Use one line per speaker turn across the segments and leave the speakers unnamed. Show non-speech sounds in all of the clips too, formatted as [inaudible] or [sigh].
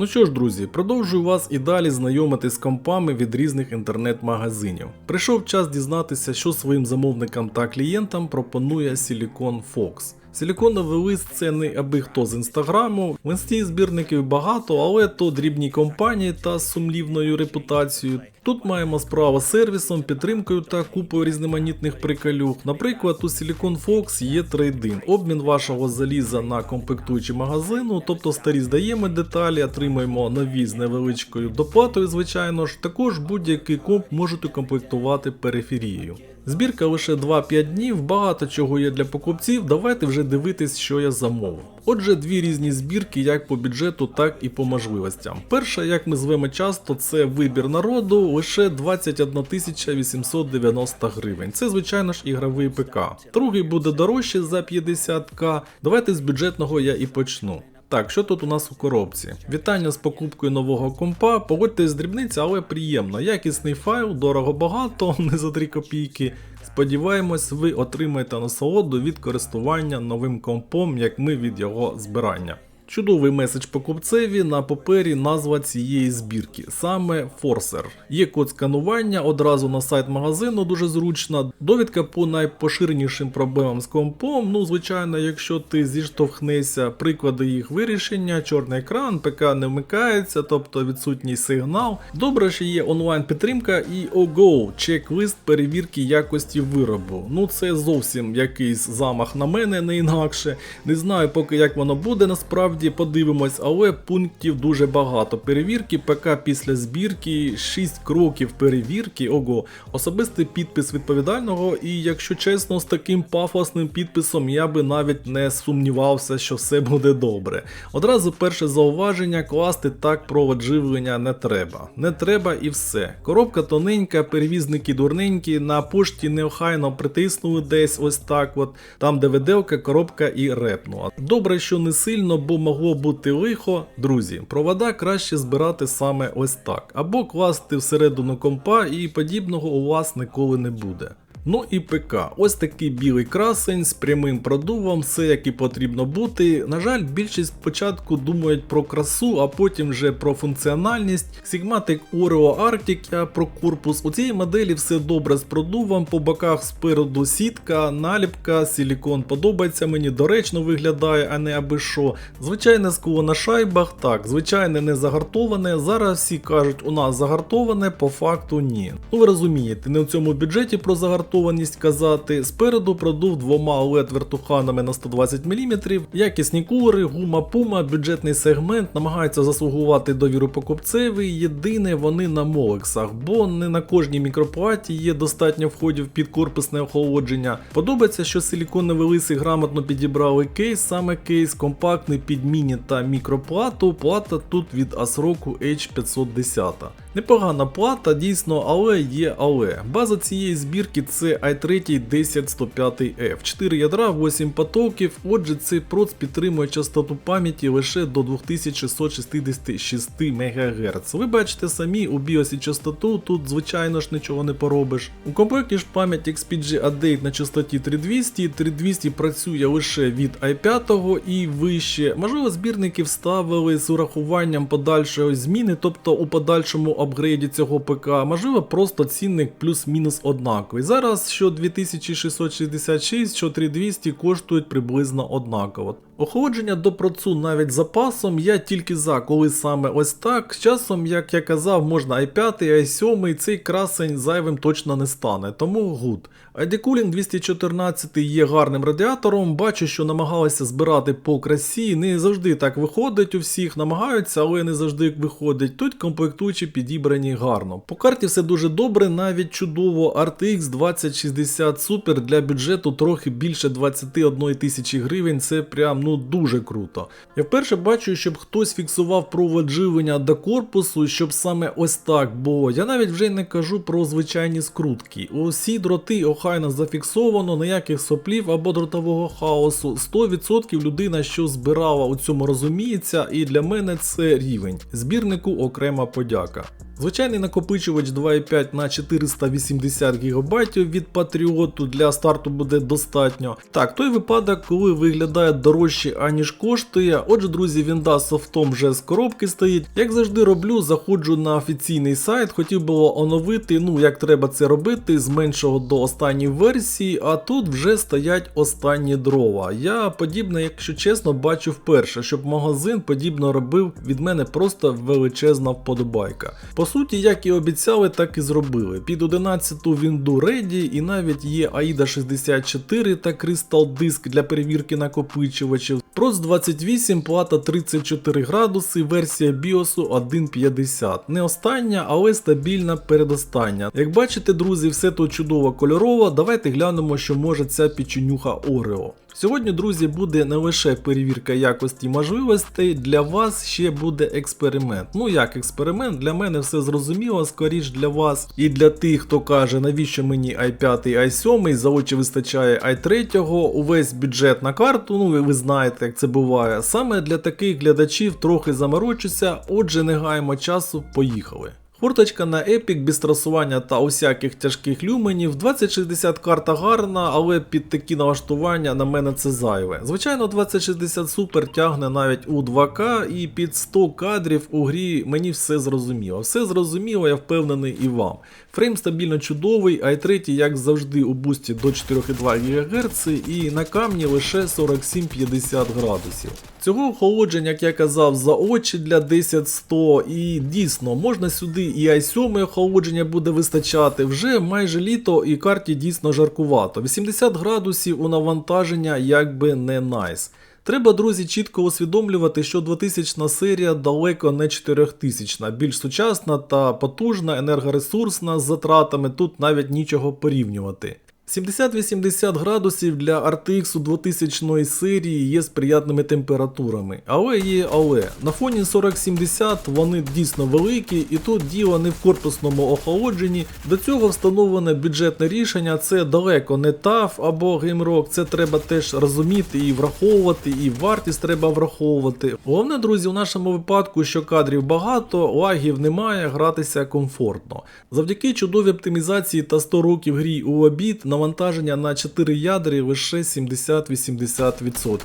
Ну що ж, друзі, продовжую вас і далі знайомити з компами від різних інтернет-магазинів. Прийшов час дізнатися, що своїм замовникам та клієнтам пропонує Silicon Fox. Силіконовий лист це не аби хто з інстаграму. В інсті збірників багато, але то дрібні компанії та з сумлівною репутацією. Тут маємо справу з сервісом, підтримкою та купою різноманітних приколюх. Наприклад, у Silicon Fox є трейдин, обмін вашого заліза на комплектуючі магазину, тобто старі здаємо деталі, отримуємо нові з невеличкою доплатою, звичайно ж. Також будь-який комп можете комплектувати периферією. Збірка лише 2-5 днів, багато чого є для покупців. Давайте вже дивитись, що я замовив. Отже, дві різні збірки як по бюджету, так і по можливостям. Перша, як ми звемо часто, це вибір народу лише 21 890 гривень. Це, звичайно ж, ігровий ПК. Другий буде дорожче за 50к. Давайте з бюджетного я і почну. Так, що тут у нас у коробці? Вітання з покупкою нового компа. Погодьтесь дрібниця, але приємно. Якісний файл, дорого багато, [laughs] не за 3 копійки. Сподіваємось, ви отримаєте насолоду від користування новим компом, як ми від його збирання. Чудовий меседж покупцеві на папері назва цієї збірки, саме Forcer. Є код сканування одразу на сайт магазину, дуже зручно. Довідка по найпоширенішим проблемам з компом. Ну, звичайно, якщо ти зіштовхнешся, приклади їх вирішення, чорний екран, ПК не вмикається, тобто відсутній сигнал. Добре, що є онлайн підтримка і OGO, чек-лист перевірки якості виробу. Ну це зовсім якийсь замах на мене, не інакше. Не знаю поки як воно буде насправді подивимось, але пунктів дуже багато. Перевірки ПК після збірки, 6 кроків перевірки, ого, особистий підпис відповідального, і якщо чесно, з таким пафосним підписом я би навіть не сумнівався, що все буде добре. Одразу перше зауваження, класти так провод живлення не треба. Не треба і все. Коробка тоненька, перевізники дурненькі, на пошті неохайно притиснули десь ось так от, там де виделка, коробка і репнула. Добре, що не сильно, бо могло бути лихо, друзі, провода краще збирати саме ось так, або класти всередину компа і подібного у вас ніколи не буде. Ну і ПК. Ось такий білий красень з прямим продувом, все як і потрібно бути. На жаль, більшість спочатку думають про красу, а потім вже про функціональність. Sigmatic Oreo Arctic а про корпус. У цій моделі все добре з продувом, по боках спереду сітка, наліпка, силікон подобається мені, доречно виглядає, а не аби що. Звичайне скло на шайбах, так, звичайне не загартоване. Зараз всі кажуть, у нас загартоване, по факту ні. Ну ви розумієте, не в цьому бюджеті про загартоване загартованість казати. Спереду продув двома LED вертуханами на 120 мм, якісні кулери, гума пума, бюджетний сегмент, намагаються заслугувати довіру покупцеві. Єдине вони на молексах, бо не на кожній мікроплаті є достатньо входів під корпусне охолодження. Подобається, що силіконові лиси грамотно підібрали кейс, саме кейс компактний під міні та мікроплату. Плата тут від Asroku H510. Непогана плата, дійсно, але є але. База цієї збірки це i3 10105F, 4 ядра, 8 потоків. Отже, цей проц підтримує частоту пам'яті лише до 2666 МГц. Ви бачите самі у BIOS частоту, тут звичайно ж нічого не поробиш. У комплекті ж пам'ять XPG A9 на частоті 3200, 3200 працює лише від i5 і вище. Можливо, збірники вставили з урахуванням подальшої зміни, тобто у подальшому апгрейді цього ПК, можливо, просто цінник плюс-мінус однаковий. Зараз що 2666, що 3200 коштують приблизно однаково. Охолодження до процу навіть запасом я тільки за, коли саме ось так. З часом, як я казав, можна i5, i7, цей красень зайвим точно не стане, тому гуд. ID Cooling 214 є гарним радіатором, бачу, що намагалися збирати по красі, не завжди так виходить у всіх, намагаються, але не завжди виходить. Тут комплектуючі підібрані гарно. По карті все дуже добре, навіть чудово. RTX 2060 Super для бюджету трохи більше 21 тисячі гривень, це прям ну дуже круто. Я вперше бачу, щоб хтось фіксував провод живлення до корпусу, щоб саме ось так, бо я навіть вже не кажу про звичайні скрутки. Усі дроти охайно зафіксовано, ніяких соплів або дротового хаосу. 100% людина, що збирала у цьому розуміється, і для мене це рівень. Збірнику окрема подяка. Звичайний накопичувач 2.5 на 480 ГБ від Патріоту для старту буде достатньо. Так, той випадок, коли виглядає дорожче, аніж коштує. Отже, друзі, вінда з софтом вже з коробки стоїть. Як завжди роблю, заходжу на офіційний сайт, хотів було оновити, ну як треба це робити, з меншого до останньої версії, а тут вже стоять останні дрова. Я подібне, якщо чесно, бачу вперше, щоб магазин подібно робив від мене просто величезна вподобайка. По суті, як і обіцяли, так і зробили. Під 11-ту вінду Ready і навіть є AIDA 64 та Crystal Disk для перевірки накопичувачів. Проц 28, плата 34 градуси, версія BIOS 1.50. Не остання, але стабільна передостання. Як бачите, друзі, все тут чудово кольорово. Давайте глянемо, що може ця печенюха Орео. Сьогодні, друзі, буде не лише перевірка якості можливостей, для вас ще буде експеримент. Ну як експеримент, для мене все зрозуміло, скоріш для вас і для тих, хто каже, навіщо мені i5 i7, за очі вистачає i3, увесь бюджет на карту, ну ви, знаєте, як це буває. Саме для таких глядачів трохи заморочуся, отже, не гаємо часу, поїхали. Форточка на Epic без трасування та усяких тяжких люменів. 2060 карта гарна, але під такі налаштування на мене це зайве. Звичайно, 2060 Super тягне навіть у 2К і під 100 кадрів у грі мені все зрозуміло. Все зрозуміло, я впевнений і вам. Фрейм стабільно чудовий, i3, як завжди, у бусті до 4,2 ГГц і на камні лише 47-50 градусів. Цього охолодження, як я казав, за очі для 10-100 і дійсно можна сюди і i7 охолодження буде вистачати. Вже майже літо і карті дійсно жаркувато. 80 градусів у навантаження якби не найс. Треба, друзі, чітко усвідомлювати, що 2000 серія далеко не 4000, більш сучасна та потужна, енергоресурсна з затратами, тут навіть нічого порівнювати. 70-80 градусів для RTX 2000 серії є з приятними температурами. Але є але. На фоні 4070 вони дійсно великі, і тут діло не в корпусному охолодженні. До цього встановлене бюджетне рішення це далеко не TAF або GameRock, це треба теж розуміти і враховувати, і вартість треба враховувати. Головне, друзі, у нашому випадку, що кадрів багато, лагів немає, гратися комфортно. Завдяки чудовій оптимізації та 100 років грі у обід навантаження на 4 ядри лише 70-80%.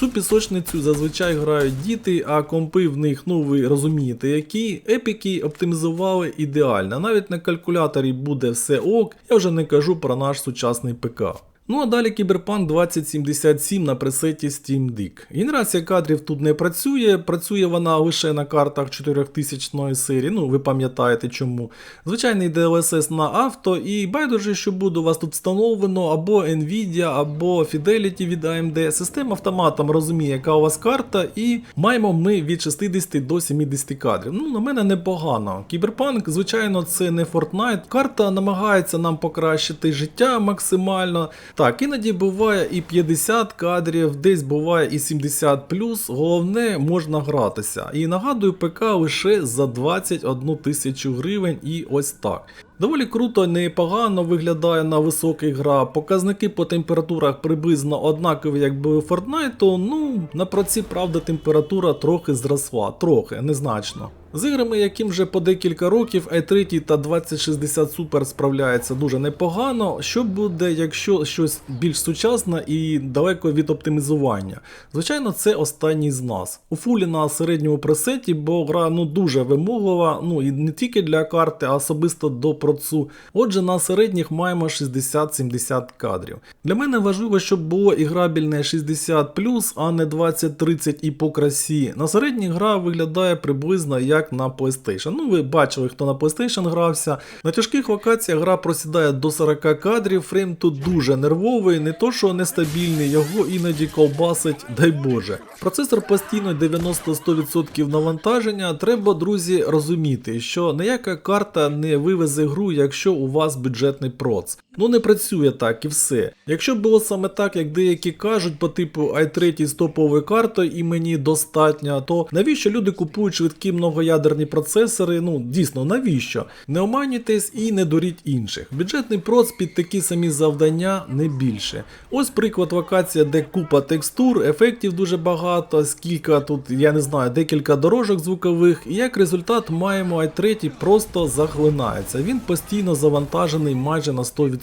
Цю пісочницю зазвичай грають діти, а компи в них, ну ви розумієте, які епіки оптимізували ідеально. Навіть на калькуляторі буде все ок, я вже не кажу про наш сучасний ПК. Ну а далі Cyberpunk 2077 на пресеті Steam Deck. Генерація кадрів тут не працює, працює вона лише на картах 4000 серії, ну ви пам'ятаєте чому. Звичайний DLSS на авто, і байдуже, що буде у вас тут встановлено або Nvidia, або Fidelity від AMD. Система автоматом розуміє, яка у вас карта, і маємо ми від 60 до 70 кадрів. Ну, на мене непогано. Cyberpunk, звичайно, це не Fortnite. Карта намагається нам покращити життя максимально. Так, іноді буває і 50 кадрів, десь буває і 70 Головне, можна гратися. І нагадую, ПК лише за 21 тисячу гривень і ось так. Доволі круто, непогано виглядає на високих гра. Показники по температурах приблизно однакові, як би у Fortnite, ну на проці, правда, температура трохи зросла, трохи, незначно. З іграми, яким вже по декілька років i3 та 2060 Super справляється дуже непогано. Що буде, якщо щось більш сучасне і далеко від оптимізування? Звичайно, це останній з нас. У фулі на середньому пресеті, бо гра ну дуже вимоглива, ну і не тільки для карти, а особисто до процу. Отже, на середніх маємо 60-70 кадрів. Для мене важливо, щоб було іграбільне 60, а не 20-30 і по красі. На середній гра виглядає приблизно як на PlayStation. Ну, ви бачили, хто на PlayStation грався. На тяжких локаціях гра просідає до 40 кадрів, фрейм тут дуже нервовий, не то що нестабільний, його іноді ковбасить, дай Боже. Процесор постійно 90-100% навантаження. Треба, друзі, розуміти, що ніяка карта не вивезе гру, якщо у вас бюджетний проц. Ну не працює так і все. Якщо б було саме так, як деякі кажуть, по типу i3 з топовою картою і мені достатньо, то навіщо люди купують швидкі многоядерні процесори? Ну дійсно, навіщо? Не оманюйтесь і не дуріть інших. Бюджетний проц під такі самі завдання не більше. Ось приклад локація, де купа текстур, ефектів дуже багато, скільки тут, я не знаю, декілька дорожок звукових, і як результат маємо i3 просто заглинається. Він постійно завантажений майже на 100%.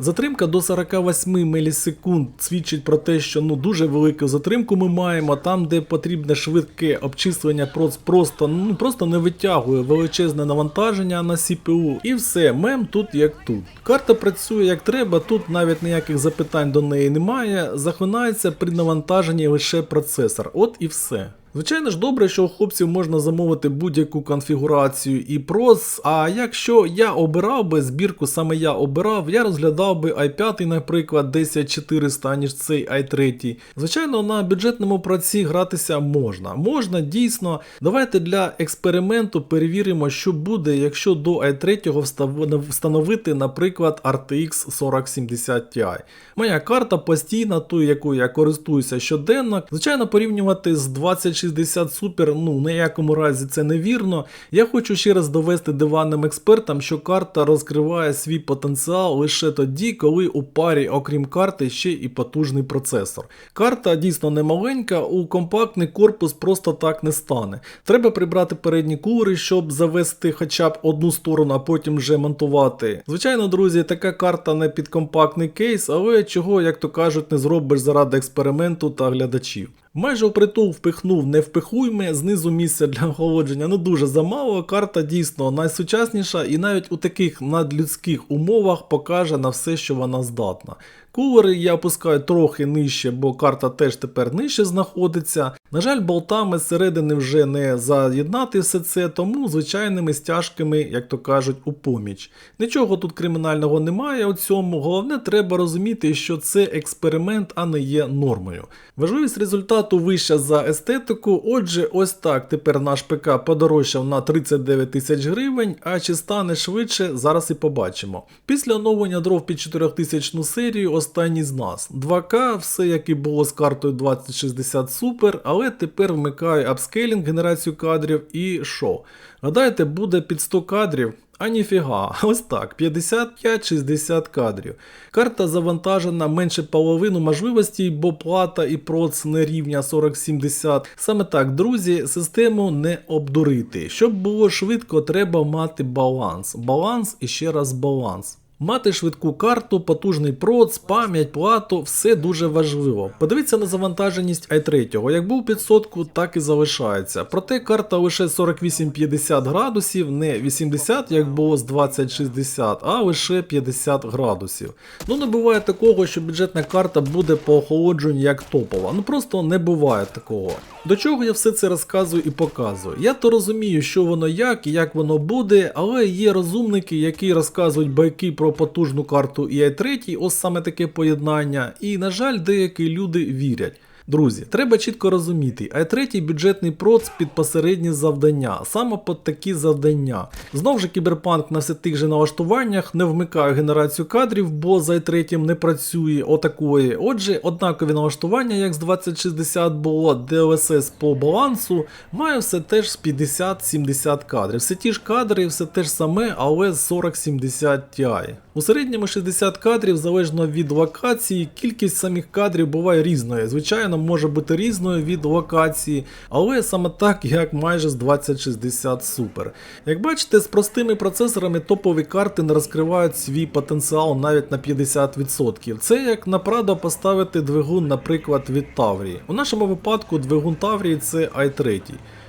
Затримка до 48 мілісекунд свідчить про те, що ну дуже велику затримку ми маємо. Там, де потрібне швидке обчислення, просто ну просто не витягує величезне навантаження на CPU. І все, мем тут як тут. Карта працює як треба, тут навіть ніяких запитань до неї немає. Захлинається при навантаженні лише процесор. От і все. Звичайно ж, добре, що у хлопців можна замовити будь-яку конфігурацію і прос. А якщо я обирав би збірку, саме я обирав, я розглядав би i5, наприклад, 10400, ніж цей i3. Звичайно, на бюджетному проці гратися можна. Можна дійсно. Давайте для експерименту перевіримо, що буде, якщо до i3 встановити, наприклад, RTX 4070 Ti. Моя карта постійна, ту, якою я користуюся щоденно. Звичайно, порівнювати з 2060 Super, ну ніякому разі це невірно. Я хочу ще раз довести диванним експертам, що карта розкриває свій потенціал лише тоді, коли у парі, окрім карти, ще і потужний процесор. Карта дійсно не маленька, у компактний корпус просто так не стане. Треба прибрати передні кулери, щоб завести хоча б одну сторону, а потім вже монтувати. Звичайно, друзі, така карта не під компактний кейс, але чого, як то кажуть, не зробиш заради експерименту та глядачів. Майже впритул впихнув не впихуйме, знизу місця для охолодження ну дуже замало. Карта дійсно найсучасніша і навіть у таких надлюдських умовах покаже на все, що вона здатна. Кулери я опускаю трохи нижче, бо карта теж тепер нижче знаходиться. На жаль, болтами зсередини вже не заєднати все це, тому звичайними стяжками, як то кажуть, у поміч. Нічого тут кримінального немає у цьому. Головне, треба розуміти, що це експеримент, а не є нормою. Важливість результату вища за естетику. Отже, ось так тепер наш ПК подорожчав на 39 тисяч гривень, а чи стане швидше, зараз і побачимо. Після оновлення дров під 4000 серію останній з нас. 2К, все як і було з картою 2060 Super, але тепер вмикаю апскейлінг, генерацію кадрів і що? Гадаєте, буде під 100 кадрів? А ніфіга, [laughs] ось так, 55-60 кадрів. Карта завантажена менше половину можливостей, бо плата і проц не рівня 4070. Саме так, друзі, систему не обдурити. Щоб було швидко, треба мати баланс. Баланс і ще раз баланс. Мати швидку карту, потужний проц, пам'ять, плату все дуже важливо. Подивіться на завантаженість i3, як був під сотку, так і залишається. Проте карта лише 48-50 градусів, не 80, як було з 2060, а лише 50 градусів. Ну не буває такого, що бюджетна карта буде по охолодженню як топова. Ну просто не буває такого. До чого я все це розказую і показую? Я то розумію, що воно як і як воно буде, але є розумники, які розказують байки про потужну карту і i3, ось саме таке поєднання, і, на жаль, деякі люди вірять. Друзі, треба чітко розуміти, а третій бюджетний проц під посередні завдання, саме під такі завдання. Знову ж кіберпанк на все тих же налаштуваннях не вмикає генерацію кадрів, бо за третім не працює отакої. Отже, однакові налаштування, як з 2060 було, DLSS по балансу, має все теж з 50-70 кадрів. Все ті ж кадри, все те ж саме, але з 4070 Ti. У середньому 60 кадрів залежно від локації, кількість самих кадрів буває різною. Звичайно, може бути різною від локації, але саме так, як майже з 2060 Super. Як бачите, з простими процесорами топові карти не розкривають свій потенціал навіть на 50%. Це як на Pradо поставити двигун, наприклад, від Таврії. У нашому випадку двигун Таврії це i3.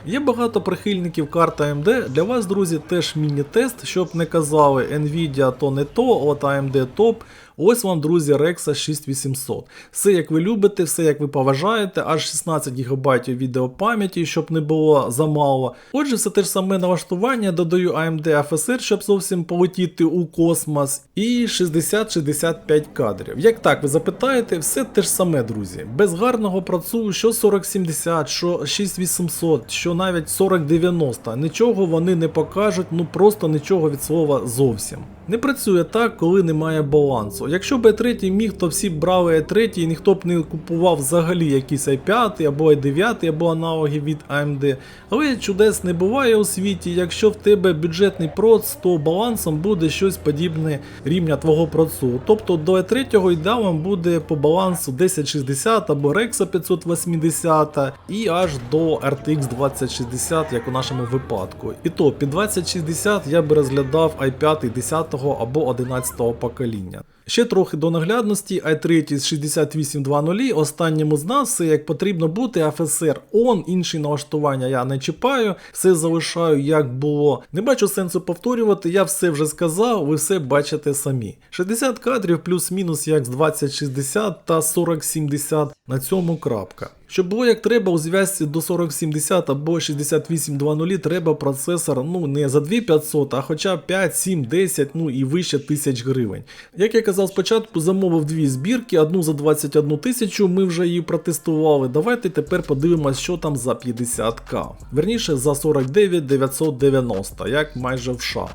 Є багато прихильників карт AMD. Для вас, друзі, теж міні-тест, щоб не казали Nvidia то не то, от AMD топ. Ось вам, друзі, Rexa 6800. Все як ви любите, все як ви поважаєте, аж 16 ГБ відеопам'яті, щоб не було замало. Отже, все те ж саме налаштування, додаю AMD FSR, щоб зовсім полетіти у космос. І 60-65 кадрів. Як так ви запитаєте, все те ж саме, друзі. Без гарного працю, що 4070, що 6800, що навіть 4090. Нічого вони не покажуть, ну просто нічого від слова зовсім. Не працює так, коли немає балансу. Якщо б i3 міг, то всі б брали i3 і ніхто б не купував взагалі якийсь i5 або i9, або аналоги від AMD. Але чудес не буває у світі. Якщо в тебе бюджетний проц, то балансом буде щось подібне рівня твого процу. Тобто до i3 ідеалом буде по балансу 1060 або Rexa 580 і аж до RTX 2060, як у нашому випадку. І то під 2060 я би розглядав i5 10 або 11 покоління. Ще трохи до наглядності i3 з 6820, останньому з нас все як потрібно бути, FSR on, інші налаштування я не чіпаю, все залишаю як було. Не бачу сенсу повторювати, я все вже сказав, ви все бачите самі. 60 кадрів плюс-мінус як з 2060 та 4070, на цьому крапка. Щоб було як треба у зв'язці до 4070 або 6820 треба процесор ну не за 2500, а хоча 5, 7, 10, ну і вище тисяч гривень. Як я казав спочатку, замовив дві збірки, одну за 21 тисячу, ми вже її протестували. Давайте тепер подивимось, що там за 50к. Верніше за 49 990, як майже в США.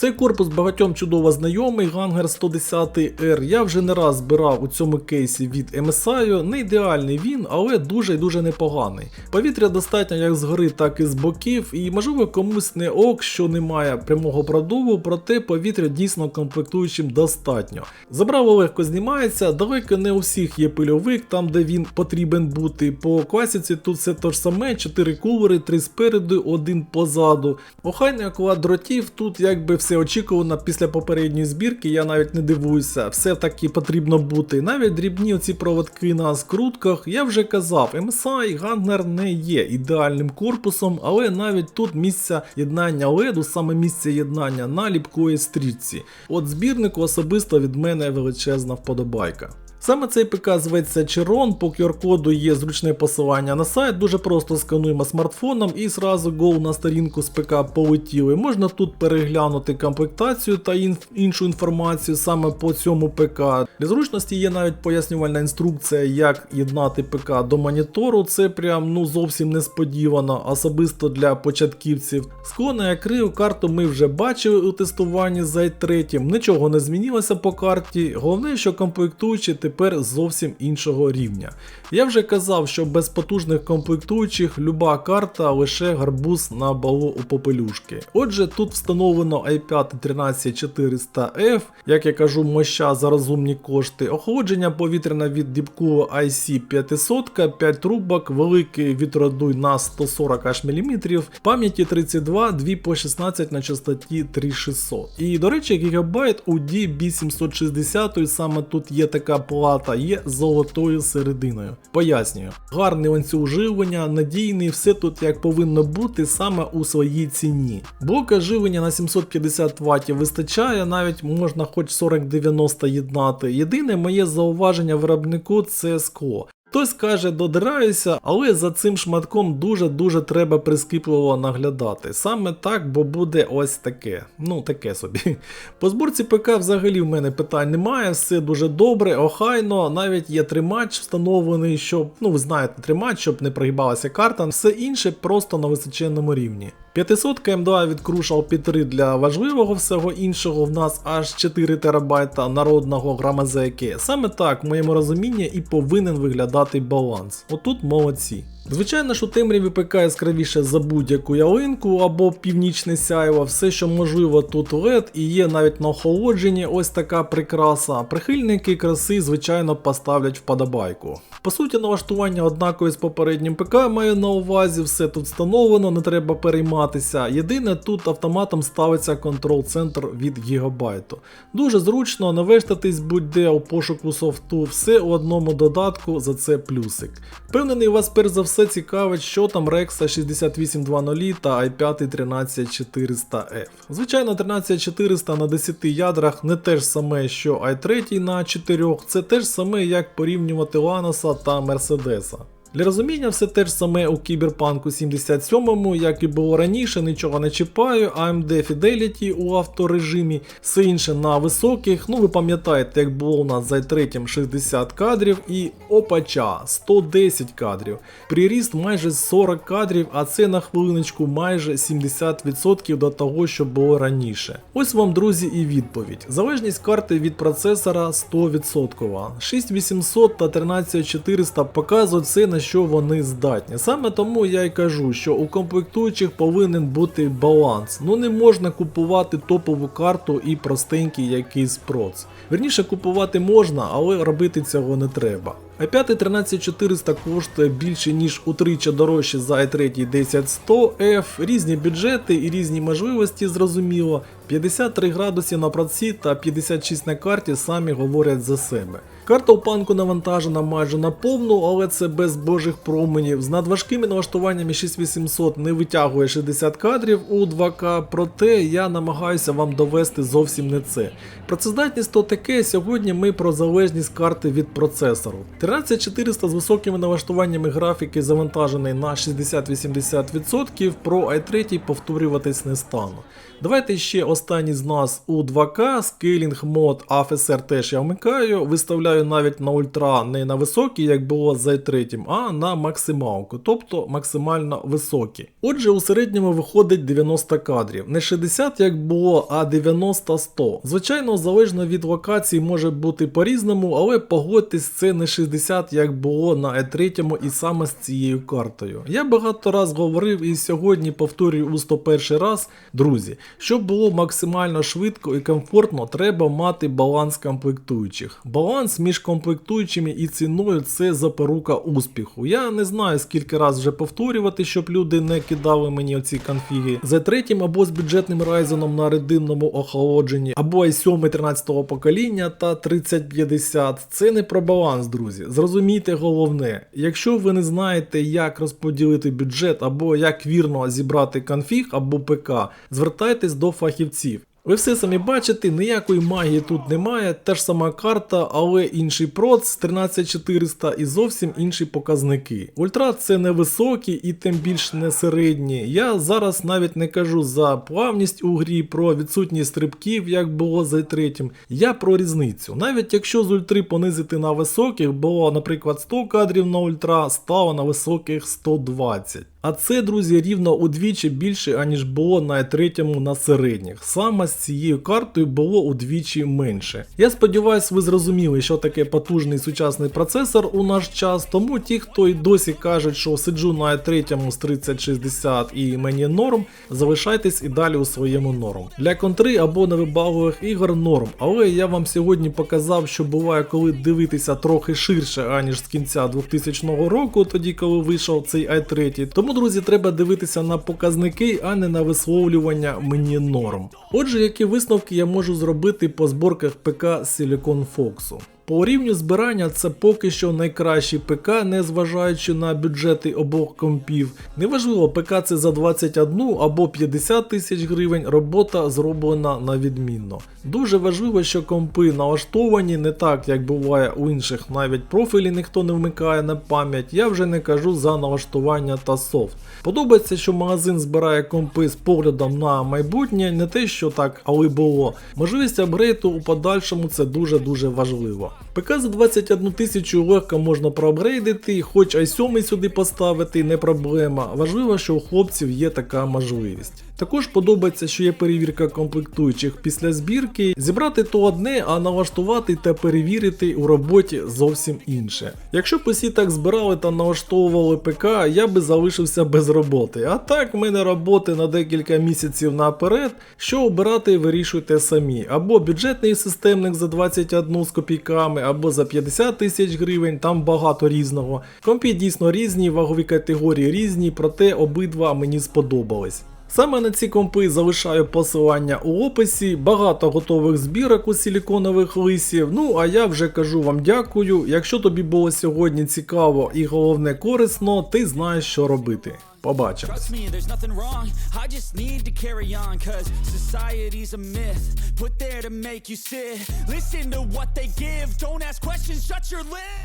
Цей корпус багатьом чудово знайомий, Ganger 110R. Я вже не раз збирав у цьому кейсі від MSI. Не ідеальний він, але дуже і дуже непоганий. Повітря достатньо як згори, так і з боків, і можливо комусь не ок, що немає прямого продуву, проте повітря дійсно комплектуючим достатньо. Забраво легко знімається, далеко не у всіх є пильовик, там де він потрібен бути. По класіці тут все те ж саме, 4 кулери, 3 спереду, один позаду. Охайний оклад дротів, тут якби все очікувано після попередньої збірки, я навіть не дивуюся, все таки потрібно бути. Навіть дрібні оці проводки на скрутках, я вже казав, MSI Ганнер не є ідеальним корпусом, але навіть тут місця єднання LED, саме місце єднання на ліпкої стрічці. От збірнику особисто від мене величезна вподобайка. Саме цей ПК зветься Chiron, по QR-коду є зручне посилання на сайт, дуже просто скануємо смартфоном і зразу go на сторінку з ПК полетіли. Можна тут переглянути комплектацію та іншу інформацію саме по цьому ПК. Для зручності є навіть пояснювальна інструкція, як єднати ПК до монітору. Це прям ну зовсім несподівано, особисто для початківців. Скло на акрил карту ми вже бачили у тестуванні з i3, нічого не змінилося по карті. Головне, що комплектуючі тепер зовсім іншого рівня. Я вже казав, що без потужних комплектуючих люба карта лише гарбуз на балу у попелюшки. Отже, тут встановлено i5 13400F, як я кажу, моща за розумні кошти, охолодження повітряне від Deepcool IC 500, 5 трубок, великий вітродуй на 140 аж мм, пам'яті 32, 2 по 16 на частоті 3600. І до речі, гігабайт у DB760, саме тут є така плата, є золотою серединою. Пояснюю, гарний ланцюг живлення, надійний, все тут як повинно бути саме у своїй ціні. Блока живлення на 750 Вт вистачає, навіть можна хоч 40-90 єднати. Єдине моє зауваження виробнику це скло. Хтось каже, додираюся, але за цим шматком дуже-дуже треба прискіпливо наглядати. Саме так, бо буде ось таке. Ну, таке собі. По зборці ПК взагалі в мене питань немає, все дуже добре, охайно, навіть є тримач встановлений, щоб, ну ви знаєте, тримач, щоб не прогибалася карта, все інше просто на височенному рівні. 500 КМ2 від Crucial P3 для важливого всього іншого в нас аж 4 ТБ народного грамазеки. Саме так, в моєму розумінні, і повинен виглядати баланс. Отут молодці. Звичайно ж у темряві ПК яскравіше за будь-яку ялинку або північне сяйво, все що можливо тут LED і є навіть на охолодженні ось така прикраса. Прихильники краси, звичайно, поставлять вподобайку. По суті, налаштування однакові з попереднім ПК маю на увазі, все тут встановлено, не треба перейматися. Єдине, тут автоматом ставиться контрол-центр від гігабайту. Дуже зручно навештатись будь-де у пошуку софту, все у одному додатку, за це плюсик. Впевнений, вас перш за все цікавить, що там Rexa 6820 та i5 13400F. Звичайно, 13400 на 10 ядрах не те ж саме, що i3 на 4, це те ж саме, як порівнювати Ланоса та Мерседеса. Для розуміння, все те ж саме у Кіберпанку 77, як і було раніше, нічого не чіпаю, AMD Fidelity у авторежимі, все інше на високих. Ну ви пам'ятаєте, як було у нас за третім 60 кадрів і опача 110 кадрів. Приріст майже 40 кадрів, а це на хвилиночку майже 70% до того, що було раніше. Ось вам, друзі, і відповідь. Залежність карти від процесора 100%. 6800 та 13400 показують все, на що вони здатні. Саме тому я й кажу, що у комплектуючих повинен бути баланс. Ну не можна купувати топову карту і простенький якийсь проц. Верніше купувати можна, але робити цього не треба. i5 13400 коштує більше ніж утричі дорожче за i3 10100F, різні бюджети і різні можливості, зрозуміло. 53 градуси на проці та 56 на карті самі говорять за себе. Карта у панку навантажена майже на повну, але це без божих променів. З надважкими налаштуваннями 6800 не витягує 60 кадрів у 2К, проте я намагаюся вам довести зовсім не це. Працездатність то таке, сьогодні ми про залежність карти від процесору. 13400 з високими налаштуваннями графіки завантажений на 60-80%, про i3 повторюватись не стану. Давайте ще останній з нас у 2К, скейлінг мод AFSR теж я вмикаю, виставляю навіть на ультра не на високий, як було з i3, а на максималку, тобто максимально високі. Отже, у середньому виходить 90 кадрів. Не 60, як було, а 90-100. Звичайно, залежно від локації може бути по-різному, але погодьтесь, це не 60, як було на i3 і саме з цією картою. Я багато раз говорив і сьогодні повторюю у 101 раз, друзі. Щоб було максимально швидко і комфортно, треба мати баланс комплектуючих. Баланс між комплектуючими і ціною це запорука успіху. Я не знаю скільки раз вже повторювати, щоб люди не кидали мені оці конфіги. За третім або з бюджетним райзеном на редимному охолодженні, або i7 13 покоління та 3050. Це не про баланс, друзі. Зрозумійте головне, якщо ви не знаєте, як розподілити бюджет або як вірно зібрати конфіг або ПК, звертайтесь до фахівців. Ви все самі бачите, ніякої магії тут немає, та ж сама карта, але інший проц 13400 і зовсім інші показники. Ультра це не високі і тим більш не середні. Я зараз навіть не кажу за плавність у грі, про відсутність стрибків, як було за третім. Я про різницю. Навіть якщо з ультри понизити на високих, було, наприклад, 100 кадрів на ультра, стало на високих 120. А це, друзі, рівно удвічі більше, аніж було на третьому на середніх. Саме з цією картою було удвічі менше. Я сподіваюся, ви зрозуміли, що таке потужний сучасний процесор у наш час, тому ті, хто й досі кажуть, що сиджу на третьому з 3060 і мені норм, залишайтесь і далі у своєму норм. Для контри або невибагливих ігор норм, але я вам сьогодні показав, що буває, коли дивитися трохи ширше, аніж з кінця 2000 року, тоді коли вийшов цей i3. Тому, друзі, треба дивитися на показники, а не на висловлювання мені норм. Отже, які висновки я можу зробити по зборках ПК Silicon Fox? По рівню збирання це поки що найкращий ПК, не зважаючи на бюджети обох компів. Неважливо, ПК це за 21 або 50 тисяч гривень, робота зроблена на відмінно. Дуже важливо, що компи налаштовані не так, як буває у інших, навіть профілі ніхто не вмикає на пам'ять, я вже не кажу за налаштування та софт. Подобається, що магазин збирає компи з поглядом на майбутнє, не те, що так, але було. Можливість апгрейду у подальшому це дуже-дуже важливо. ПК за 21 тисячу легко можна проапгрейдити, хоч i7 сюди поставити не проблема. Важливо, що у хлопців є така можливість. Також подобається, що є перевірка комплектуючих після збірки. Зібрати то одне, а налаштувати та перевірити у роботі зовсім інше. Якщо б усі так збирали та налаштовували ПК, я би залишився без роботи. А так, в мене роботи на декілька місяців наперед. Що обирати, вирішуйте самі. Або бюджетний системник за 21 з копійками, або за 50 тисяч гривень, там багато різного. Компі дійсно різні, вагові категорії різні, проте обидва мені сподобались. Саме на ці компи залишаю посилання у описі, багато готових збірок у силіконових лисів. Ну а я вже кажу вам дякую. Якщо тобі було сьогодні цікаво і головне корисно, ти знаєш, що робити.
Trust me, there's nothing wrong. I just need to carry on, cause society's a myth. Put there to make you sit. Listen to what they give. Don't ask questions, shut your lid.